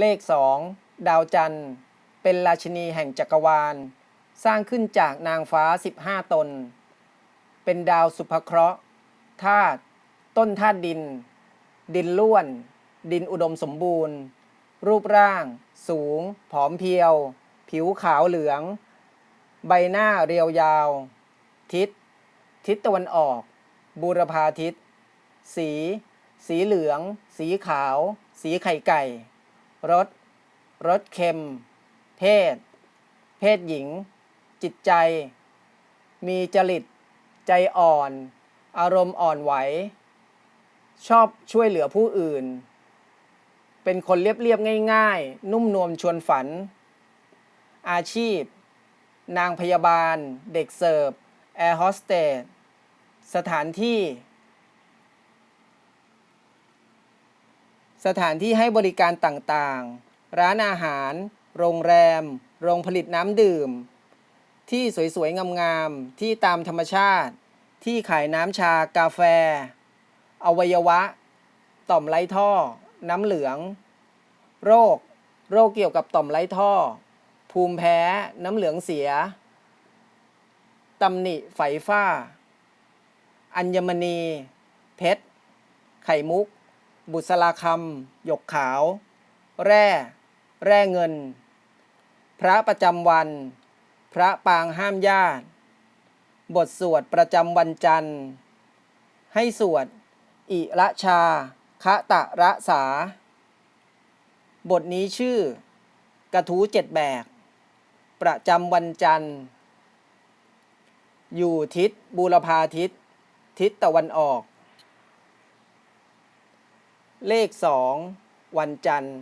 เลขสองดาวจันทร์ เป็นราชินีแห่งจักรวาล สร้างขึ้นจากนางฟ้า 15 ตน เป็นดาวสุภเคราะห์ธาตุต้นธาตุดิน ดินล้วน ดินอุดมสมบูรณ์ รูปร่าง สูง ผอมเพรียว ผิวขาวเหลือง ใบหน้าเรียวยาว ทิศ ทิศตะวันออก บูรพาทิศ สี สีเหลือง สีขาว สีไข่ไก่ รสรสเค็ม เพศ เพศหญิง จิตใจ มีจริต ใจอ่อน อารมณ์อ่อนไหว ชอบช่วยเหลือผู้อื่น เป็นคนเรียบๆง่าย ๆ นุ่มนวลชวนฝัน อาชีพ นางพยาบาล เด็กเสิร์ฟ แอร์โฮสเตส สถานที่ สถานที่ให้บริการต่างๆ ร้านอาหาร โรงแรม โรงผลิตน้ำดื่ม ที่สวยๆ งามๆ ที่ตามธรรมชาติ ที่ขายน้ำชากาแฟ อวัยวะ ต่อมไร้ท่อ น้ำเหลือง โรค โรคเกี่ยวกับต่อมไร้ท่อ ภูมิแพ้ น้ำเหลืองเสียตำหนิไฝฝ้า อัญมณี เพชร ไข่มุก บุษราคำหยกขาว แร่ แร่เงิน พระประจำวัน พระปางห้ามญาติ บทสวดประจำวันจันทร์ ให้สวด อิระชาคะตะระสา บทนี้ชื่อ กระทูเจ็ดแบก ประจำวันจันทร์ อยู่ทิศบูรพาทิศ ทิศตะวันออก เลขสองวันจันทร์